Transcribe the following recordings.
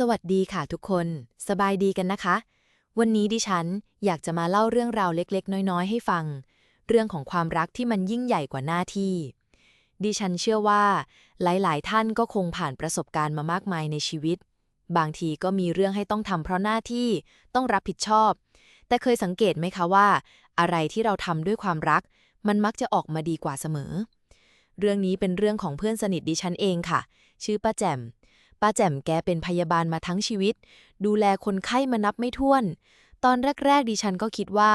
สวัสดีค่ะทุกคน สบายดีกันนะคะ วันนี้ดิฉันอยากจะมาเล่าเรื่องราวเล็กๆ น้อยๆ ให้ฟัง เรื่องของความรักที่มันยิ่งใหญ่กว่าหน้าที่ ดิฉันเชื่อว่า หลายๆ ท่านก็คงผ่านประสบการณ์มามากมายในชีวิต บางทีก็มีเรื่องให้ต้องทำเพราะหน้าที่ต้องรับผิดชอบ แต่เคยสังเกตไหมคะว่า อะไรที่เราทำด้วยความรัก มันมักจะออกมาดีกว่าเสมอ เรื่องนี้เป็นเรื่องของเพื่อนสนิทดิฉันเองค่ะ ชื่อป้าแจ่ม ป้าแจ่มแกเป็นพยาบาลมาทั้งชีวิต ดูแลคนไข้มานับไม่ถ้วน ตอนแรก ๆ ดิฉันก็คิดว่า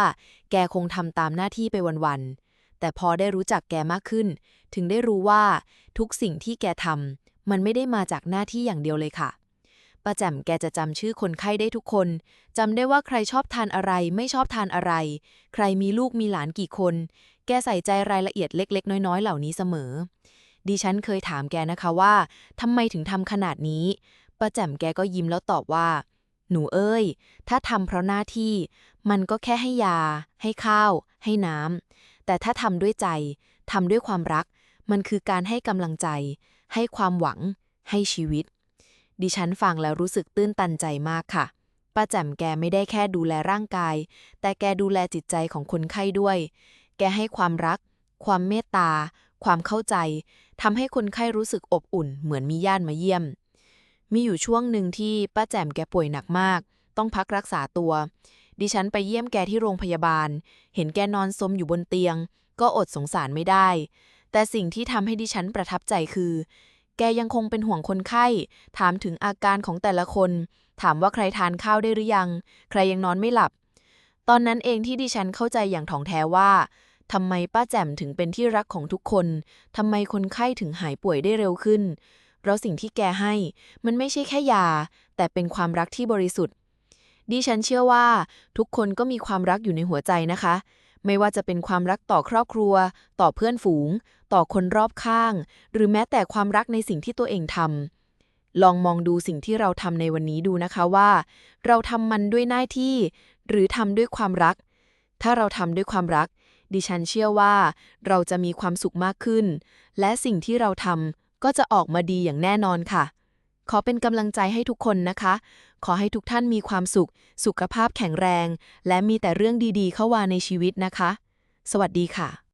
แกคงทำตามหน้าที่ไปวันๆ แต่พอได้รู้จักแกมากขึ้น ถึงได้รู้ว่าทุกสิ่งที่แกทำมันไม่ได้มาจากหน้าที่อย่างเดียวเลยค่ะป้าแจ่มแกจะจำชื่อคนไข้ได้ทุกคน จำได้ว่าใครชอบทานอะไรไม่ชอบทานอะไร ใครมีลูกมีหลานกี่คน แกใส่ใจรายละเอียดเล็ก ๆ น้อย ๆ เหล่านี้เสมอ ดิฉันเคยถามแกนะคะว่าทำไมถึงทำขนาดนี้ป้าแจ่มแกก็ยิ้มแล้วตอบว่า หนูเอ้ย ถ้าทำเพราะหน้าที่ มันก็แค่ให้ยา ให้ข้าว ให้น้ำแต่ถ้าทำด้วยใจทำด้วยความรัก มันคือการให้กำลังใจ ให้ความหวัง ให้ชีวิต ดิฉันฟังแล้วรู้สึกตื้นตันใจมากค่ะป้าแจ่มแกไม่ได้แค่ดูแลร่างกาย แต่แกดูแลจิตใจของคนไข้ด้วย แกให้ความรัก ความเมตตา ความเข้าใจ ทำให้คนไข้รู้สึกอบอุ่น เหมือนมีญาติมาเยี่ยม มีอยู่ช่วงหนึ่งที่ป้าแจ่มแกป่วยหนักมาก ต้องพักรักษาตัว ดิฉันไปเยี่ยมแกที่โรงพยาบาล เห็นแกนอนซมอยู่บนเตียง ก็อดสงสารไม่ได้ แต่สิ่งที่ทำให้ดิฉันประทับใจคือ แกยังคงเป็นห่วงคนไข้ ถามถึงอาการของแต่ละคน ถามว่าใครทานข้าวได้หรือยัง ใครยังนอนไม่หลับ ตอนนั้นเองที่ดิฉันเข้าใจอย่างถ่องแท้ว่า ทำไมป้าแจ่มถึงเป็นที่รักของทุกคนทำไมคนไข้ถึงหายป่วยได้เร็วขึ้น เพราะสิ่งที่แกให้ มันไม่ใช่แค่ยา แต่เป็นความรักที่บริสุทธิ์ ดิฉันเชื่อว่า ทุกคนก็มีความรักอยู่ในหัวใจนะคะ ไม่ว่าจะเป็นความรักต่อครอบครัว ต่อเพื่อนฝูง ต่อคนรอบข้าง หรือแม้แต่ความรักในสิ่งที่ตัวเองทำลองมองดูสิ่งที่เราทำในวันนี้ดูนะคะว่า เราทำมันด้วยหน้าที่ หรือทำด้วยความรัก ถ้าเราทำด้วยความรัก ดิฉันเชื่อว่าเราจะมีความสุขมากขึ้น และสิ่งที่เราทำก็จะออกมาดีอย่างแน่นอนค่ะ ขอเป็นกำลังใจให้ทุกคนนะคะ ขอให้ทุกท่านมีความสุข สุขภาพแข็งแรง และมีแต่เรื่องดีๆ เข้ามาในชีวิตนะคะ สวัสดีค่ะ